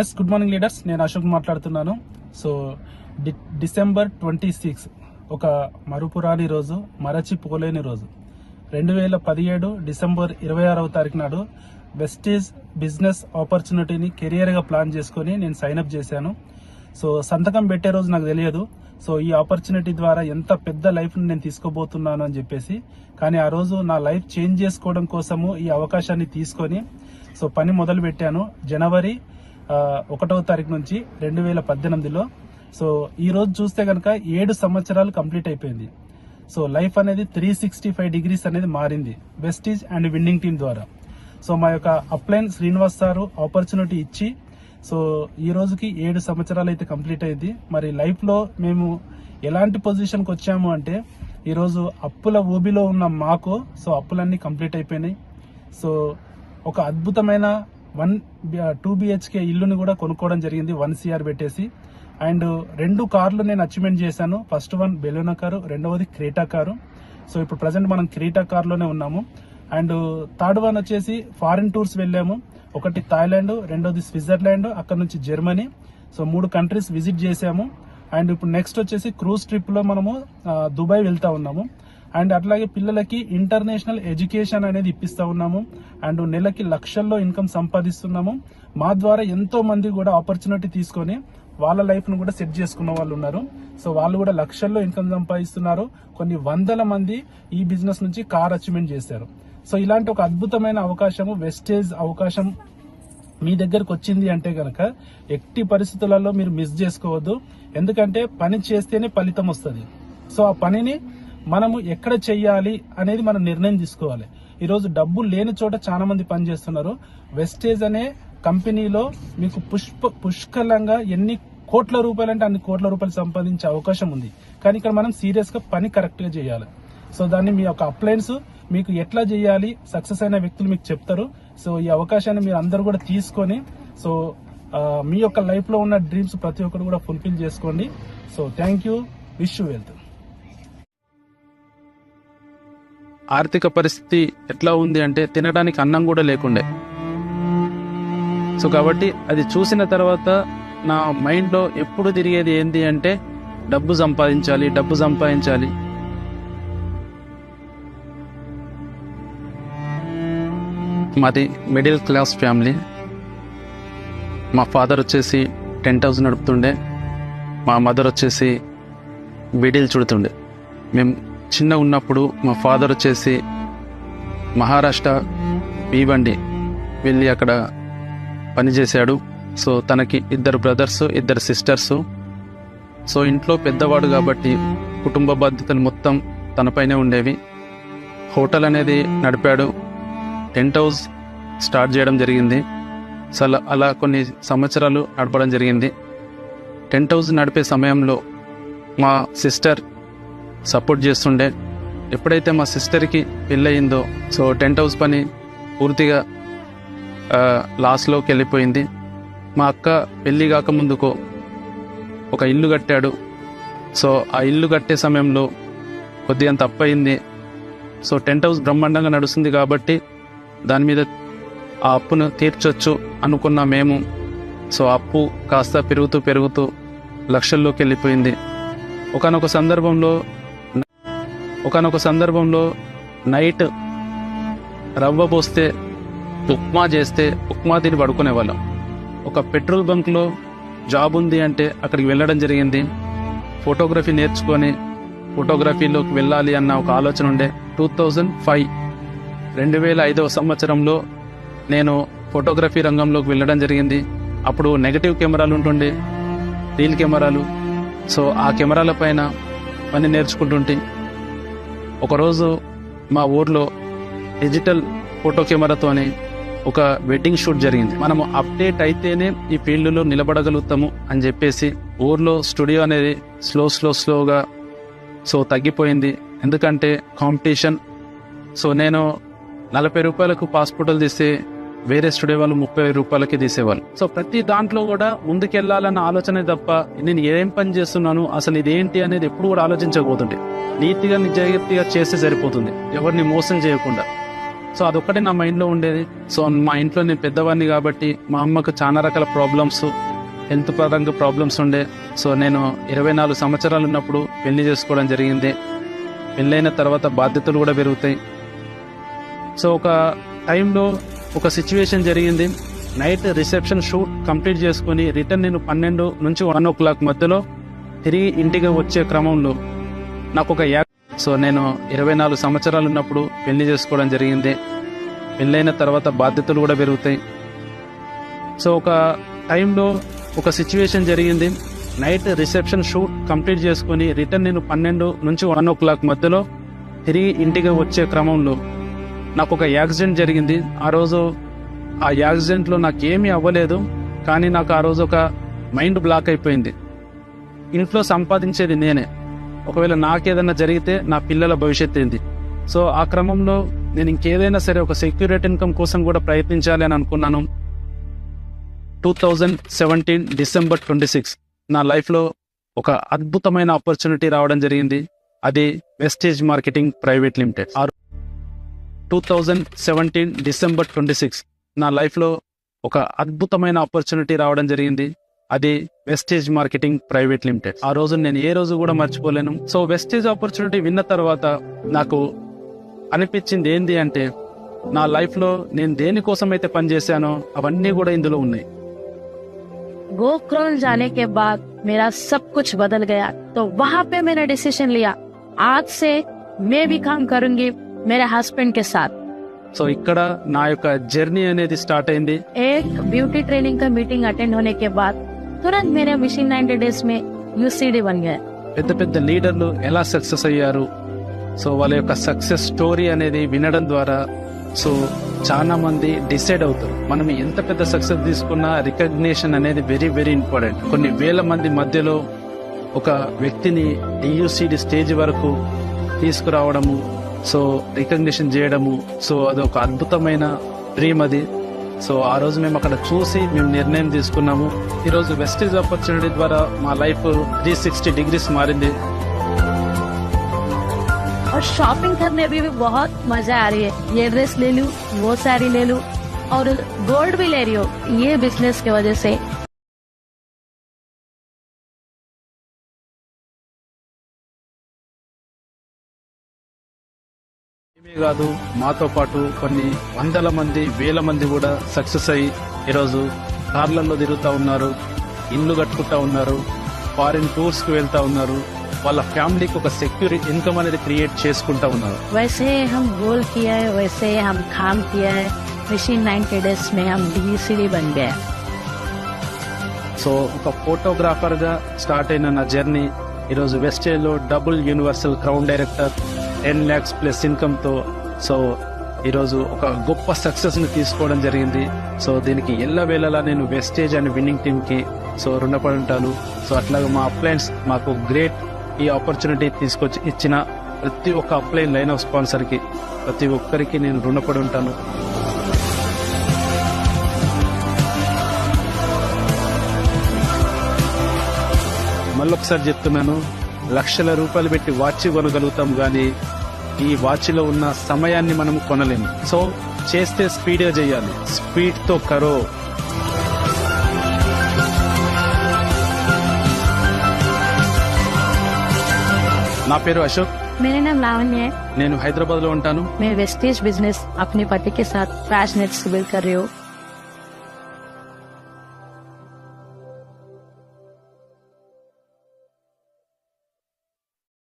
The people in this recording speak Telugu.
ఎస్ గుడ్ మార్నింగ్ లీడర్స్ నేను అశోక్ మాట్లాడుతున్నాను. So D December twenty six ఒక మరుపురాని రోజు మరచిపోలేని రోజు. రెండు వేల పదిహేడు డిసెంబర్ ఇరవై ఆరవ తారీఖు నాడు వెస్టీజ్ బిజినెస్ ఆపర్చునిటీని కెరియర్గా ప్లాన్ చేసుకొని నేను సైన్అప్ చేశాను. సో సంతకం పెట్టే రోజు నాకు తెలియదు. సో ఈ ఆపర్చునిటీ ద్వారా ఎంత పెద్ద లైఫ్ని నేను తీసుకోబోతున్నాను అని చెప్పేసి కానీ ఆ రోజు నా లైఫ్ చేంజ్ చేసుకోవడం కోసము ఈ అవకాశాన్ని తీసుకొని సో పని మొదలు పెట్టాను జనవరి ఒకటవ తారీఖు నుంచి రెండు వేల పద్దెనిమిదిలో. సో ఈ రోజు చూస్తే కనుక ఏడు సంవత్సరాలు కంప్లీట్ అయిపోయింది. సో లైఫ్ అనేది త్రీ సిక్స్టీ ఫైవ్ డిగ్రీస్ అనేది మారింది. వెస్టీజ్ అండ్ విన్నింగ్ టీం ద్వారా. సో మా యొక్క అప్లైన్ శ్రీనివాస్ సారు ఆపర్చునిటీ ఇచ్చి సో ఈ రోజుకి ఏడు సంవత్సరాలు అయితే కంప్లీట్ అయింది. మరి లైఫ్లో మేము ఎలాంటి పొజిషన్కి వచ్చాము అంటే ఈరోజు అప్పుల ఊబిలో ఉన్న మాకు సో అప్పులన్నీ కంప్లీట్ అయిపోయినాయి. సో ఒక అద్భుతమైన వన్ టూ బిహెచ్కే ఇల్లుని కూడా కొనుక్కోవడం జరిగింది వన్ సిఆర్ పెట్టేసి. అండ్ రెండు కార్లు నేను అచీవ్మెంట్ చేశాను. ఫస్ట్ వన్ బెలూనా కారు రెండవది క్రీటా కారు. సో ఇప్పుడు ప్రజెంట్ మనం క్రీటా కార్లోనే ఉన్నాము. అండ్ థర్డ్ వన్ వచ్చేసి ఫారిన్ టూర్స్ వెళ్ళాము. ఒకటి థాయిలాండ్ రెండోది స్విట్జర్లాండ్ అక్కడ నుంచి జర్మనీ. సో మూడు కంట్రీస్ విజిట్ చేసాము అండ్ ఇప్పుడు నెక్స్ట్ వచ్చేసి క్రూజ్ ట్రిప్లో మనము దుబాయ్ వెళ్తా ఉన్నాము. అండ్ అట్లాగే పిల్లలకి ఇంటర్నేషనల్ ఎడ్యుకేషన్ అనేది ఇప్పిస్తా ఉన్నాము. అండ్ నెలకి లక్షల్లో ఇన్కమ్ సంపాదిస్తున్నాము. మా ద్వారా ఎంతో మంది కూడా ఆపర్చునిటీ తీసుకొని వాళ్ళ లైఫ్ను కూడా సెట్ చేసుకున్న వాళ్ళు ఉన్నారు. సో వాళ్ళు కూడా లక్షల్లో ఇన్కమ్ సంపాదిస్తున్నారు. కొన్ని వందల మంది ఈ బిజినెస్ నుంచి కార్ అచీవ్మెంట్ చేశారు. సో ఇలాంటి ఒక అద్భుతమైన అవకాశము వెస్టేజ్ అవకాశం మీ దగ్గరకు వచ్చింది అంటే కనుక ఎట్టి పరిస్థితులలో మీరు మిస్ చేసుకోవద్దు. ఎందుకంటే పని చేస్తేనే ఫలితం వస్తుంది. సో ఆ పనిని మనము ఎక్కడ చెయ్యాలి అనేది మనం నిర్ణయం తీసుకోవాలి. ఈరోజు డబ్బు లేని చోట చాలా మంది పని చేస్తున్నారు. వెస్టేజ్ అనే కంపెనీలో మీకు పుష్ప పుష్కలంగా ఎన్ని కోట్ల రూపాయలు అంటే అన్ని కోట్ల రూపాయలు సంపాదించే అవకాశం ఉంది. కానీ ఇక్కడ మనం సీరియస్గా పని కరెక్ట్గా చేయాలి. సో దాన్ని మీ యొక్క అప్లయన్స్ మీకు ఎట్లా చేయాలి సక్సెస్ అయిన వ్యక్తులు మీకు చెప్తారు. సో ఈ అవకాశాన్ని మీరు అందరూ కూడా తీసుకొని సో మీ యొక్క లైఫ్లో ఉన్న డ్రీమ్స్ ప్రతి ఒక్కరు కూడా ఫుల్ఫిల్ చేసుకోండి. So thank you wish you wealth ఆర్థిక పరిస్థితి ఎట్లా ఉంది అంటే తినడానికి అన్నం కూడా లేకుండే. సో కాబట్టి అది చూసిన తర్వాత నా మైండ్లో ఎప్పుడు తిరిగేది ఏంటి అంటే డబ్బు సంపాదించాలి డబ్బు సంపాదించాలి. మాది మిడిల్ క్లాస్ ఫ్యామిలీ. మా ఫాదర్ వచ్చేసి టెంట్ హౌస్ నడుపుతుండే. మా మదర్ వచ్చేసి విడిల్ చుడుతుండే. మేము చిన్న ఉన్నప్పుడు మా ఫాదర్ వచ్చేసి మహారాష్ట్ర పీవండి వెళ్ళి అక్కడ పనిచేశాడు సో తనకి ఇద్దరు బ్రదర్స్ ఇద్దరు సిస్టర్స్. సో ఇంట్లో పెద్దవాడు కాబట్టి కుటుంబ బాధ్యతలు మొత్తం తనపైనే ఉండేవి. హోటల్ అనేది నడిపాడు. టెంట్ హౌస్ స్టార్ట్ చేయడం జరిగింది. సో అలా అలా కొన్ని సంవత్సరాలు నడపడం జరిగింది. టెంట్ హౌస్ నడిపే సమయంలో మా సిస్టర్ సపోర్ట్ చేస్తుండే. ఎప్పుడైతే మా సిస్టర్కి పెళ్ళయిందో సో టెంట్ హౌస్ పని పూర్తిగా లాస్లోకి వెళ్ళిపోయింది. మా అక్క పెళ్ళి కాకముందుకో ఒక ఇల్లు కట్టాడు. సో ఆ ఇల్లు కట్టే సమయంలో కొద్దిగా తప్పయింది సో టెంట్ హౌస్ బ్రహ్మాండంగా నడుస్తుంది కాబట్టి దాని మీద ఆ అప్పును తీర్చొచ్చు అనుకున్న మేము సో అప్పు కాస్త పెరుగుతూ పెరుగుతూ లక్షల్లోకి వెళ్ళిపోయింది. ఒకనొక సందర్భంలో ఒకనొక సందర్భంలో నైట్ రవ్వ పోస్తే ఉప్మా చేస్తే ఉప్మా తిని పడుకునేవాళ్ళం. ఒక పెట్రోల్ బంక్లో జాబ్ ఉంది అంటే అక్కడికి వెళ్ళడం జరిగింది. ఫోటోగ్రఫీ నేర్చుకొని ఫోటోగ్రఫీలోకి వెళ్ళాలి అన్న ఒక ఆలోచన ఉండే. టూ థౌజండ్ ఫైవ్ రెండు వేల ఐదవ సంవత్సరంలో నేను ఫోటోగ్రఫీ రంగంలోకి వెళ్ళడం జరిగింది. అప్పుడు నెగటివ్ కెమెరాలు ఉంటుండే రీల్ కెమెరాలు. సో ఆ కెమెరాల పైన పని నేర్చుకుంటుంటే ఒకరోజు మా ఊర్లో డిజిటల్ ఫోటో కెమెరాతోని ఒక వెడ్డింగ్ షూట్ జరిగింది. మనము అప్డేట్ అయితేనే ఈ ఫీల్డ్లో నిలబడగలుగుతాము అని చెప్పేసి ఊర్లో స్టూడియో అనేది స్లో స్లో స్లోగా సో తగ్గిపోయింది. ఎందుకంటే కాంపిటీషన్. సో నేను నలభై రూపాయలకు పాస్పోర్ట్లు తీస్తే వేరే స్టూడియో వాళ్ళు ముప్పై రూపాయలకి తీసేవాళ్ళు. సో ప్రతి దాంట్లో కూడా ముందుకెళ్ళాలన్న ఆలోచనే తప్ప నేను ఏం పని చేస్తున్నాను అసలు ఇదేంటి అనేది ఎప్పుడు కూడా ఆలోచించకపోతుండే. నీతిగా నిజాయితీగా చేస్తే సరిపోతుంది. ఎవరిని మోసం చేయకుండా. సో అదొక్కటే నా మైండ్లో ఉండేది. సో మా ఇంట్లో నేను పెద్దవాడిని కాబట్టి మా అమ్మకు చాలా రకాల ప్రాబ్లమ్స్ హెల్త్ పరంగా ప్రాబ్లమ్స్ ఉండే. సో నేను ఇరవై నాలుగు సంవత్సరాలు ఉన్నప్పుడు పెళ్ళి చేసుకోవడం జరిగింది. పెళ్ళైన తర్వాత బాధ్యతలు కూడా పెరుగుతాయి. సో ఒక టైంలో ఒక సిచ్యువేషన్ జరిగింది. నైట్ రిసెప్షన్ షూట్ కంప్లీట్ చేసుకుని రిటర్న్ నేను పన్నెండు నుంచి వన్ ఓ క్లాక్ మధ్యలో తిరిగి ఇంటికి వచ్చే క్రమంలో నాకు ఒక యాప్ సో నేను ఇరవై నాలుగు సంవత్సరాలు ఉన్నప్పుడు పెళ్ళి చేసుకోవడం జరిగింది. పెళ్ళైన తర్వాత బాధ్యతలు కూడా పెరుగుతాయి. సో ఒక టైంలో ఒక సిచ్యువేషన్ జరిగింది. నైట్ రిసెప్షన్ షూట్ కంప్లీట్ చేసుకుని రిటర్న్ నేను పన్నెండు నుంచి వన్ ఓ క్లాక్ మధ్యలో తిరిగి ఇంటికి వచ్చే క్రమంలో నాకు ఒక యాక్సిడెంట్ జరిగింది. ఆ రోజు ఆ యాక్సిడెంట్లో నాకు ఏమీ అవ్వలేదు కానీ నాకు ఆ రోజు ఒక మైండ్ బ్లాక్ అయిపోయింది. ఇంట్లో సంపాదించేది నేనే. ఒకవేళ నాకేదైనా జరిగితే నా పిల్లల భవిష్యత్తు ఏంది? సో ఆ క్రమంలో నేను ఇంకేదైనా సరే ఒక సెక్యూరిటీ ఇన్కమ్ కోసం కూడా ప్రయత్నించాలి అని అనుకున్నాను. Two thousand seventeen December twenty six నా లైఫ్లో ఒక అద్భుతమైన ఆపర్చునిటీ రావడం జరిగింది. అది వెస్టేజ్ మార్కెటింగ్ ప్రైవేట్ లిమిటెడ్. ఆ two thousand seventeen December twenty six నా లైఫ్లో ఒక అద్భుతమైన ఆపర్చునిటీ రావడం జరిగింది అది వెస్టేజ్ మార్కెటింగ్ ప్రైవేట్ లిమిటెడ్ ఆ రోజు నేను ఏ రోజు కూడా మర్చిపోలేను సో వెస్టేజ్ ఆపర్చునిటీ విన్న తర్వాత నాకు అనిపించింది ఏంది అంటే నా లైఫ్లో నేను దేనికోసం అయితే పనిచేశానో అవన్నీ కూడా ఇందులో ఉన్నాయి गोकर्ण जाने के बाद मेरा सब कुछ बदल गया तो वहाँ पे मैंने डिसीजन लिया आज से मैं भी काम करूंगी मेरे हस्बैंड के साथ సో ఇక్కడ నా యొక్క జర్నీ అనేది స్టార్ట్ అయింది एक ब्यूटी ट्रेनिंग का मीटिंग अटेंड होने के बाद तुरंत मेरे मिशन 90 डेज में यूसीडी बन गया పెద్ద పెద్ద లీడర్లు ఎలా సక్సెస్ అయ్యారు సో వాళ్ళ యొక్క సక్సెస్ స్టోరీ అనేది వినడం ద్వారా సో చాలా మంది డిసైడ్ అవుతారు మనం ఎంత పెద్ద సక్సెస్ తీసుకున్నా రికగ్నిషన్ అనేది వెరీ వెరీ ఇంపార్టెంట్ కొన్ని వేల మంది మధ్యలో ఒక వ్యక్తిని డియూసిడి స్టేజ్ వరకు తీసుకురావడము సో రికగ్నిషన్ చేయడము సో అదొక అద్భుతమైన డ్రీమ్ అది సో ఆ రోజు మేము అక్కడ చూసి మేము నిర్ణయం తీసుకున్నాము ఈ రోజు వెస్టేజ్ ఆపర్చునిటీ ద్వారా మా లైఫ్ త్రీ సిక్స్టీ డిగ్రీస్ మారింది और शॉपिंग करने में भी बहुत मजा आ रही है ये ड्रेस ले लूं वो साड़ी ले लूं और गोल्ड भी ले रही हूँ ये बिजनेस की वजह से కాదు మాతో పాటు కొన్ని వందల మంది వేల మంది కూడా సక్సెస్ అయ్యి ఈరోజు కార్లలో తిరుగుతూ ఉన్నారు ఇల్లు కట్టుకుంటా ఉన్నారు ఫారిన్ టూర్స్ కి వెళ్తా ఉన్నారు వాళ్ళ ఫ్యామిలీకి ఒక సెక్యూర్ ఇన్కమ్ అనేది క్రియేట్ చేసుకుంటా ఉన్నారు वैसे हम गोल किया है वैसे हम काम किया है मिशन नाइन्टी डेज में हम डीसीडी बन गए సో ఒక ఫోటోగ్రాఫర్ గా స్టార్ట్ అయిన నా జర్నీ ఈరోజు వెస్టేజ్ లో double universal crown director ten lakhs plus ఇన్కమ్తో so ఈరోజు ఒక గొప్ప సక్సెస్ని తీసుకోవడం జరిగింది. సో దీనికి ఎల్లవేళలా నేను వెస్టేజ్ అండ్ విన్నింగ్ టీమ్కి సో రుణపడి ఉంటాను సో అట్లాగే మా అప్లయన్స్ మాకు గ్రేట్ ఈ ఆపర్చునిటీ తీసుకొచ్చి ఇచ్చిన ప్రతి ఒక్క అప్లైన్ లైన్ ఆఫ్ స్పాన్సర్కి ప్రతి ఒక్కరికి నేను రుణపడి ఉంటాను మళ్ళొకసారి చెప్తున్నాను లక్షల రూపాయలు పెట్టి వాచ్ కొనగలుగుతాం కానీ ఈ వాచ్లో ఉన్న సమయాన్ని మనం కొనలేము సో చేస్తే స్పీడ్గా చేయాలి స్పీడ్తో కరో నా పేరు అశోక్ मेरा नाम लावण्य है నేను హైదరాబాద్ లో ఉంటాను मैं वेस्टेज बिजनेस अपने पति के साथ पैशनेट से बिल्ड कर रही हूँ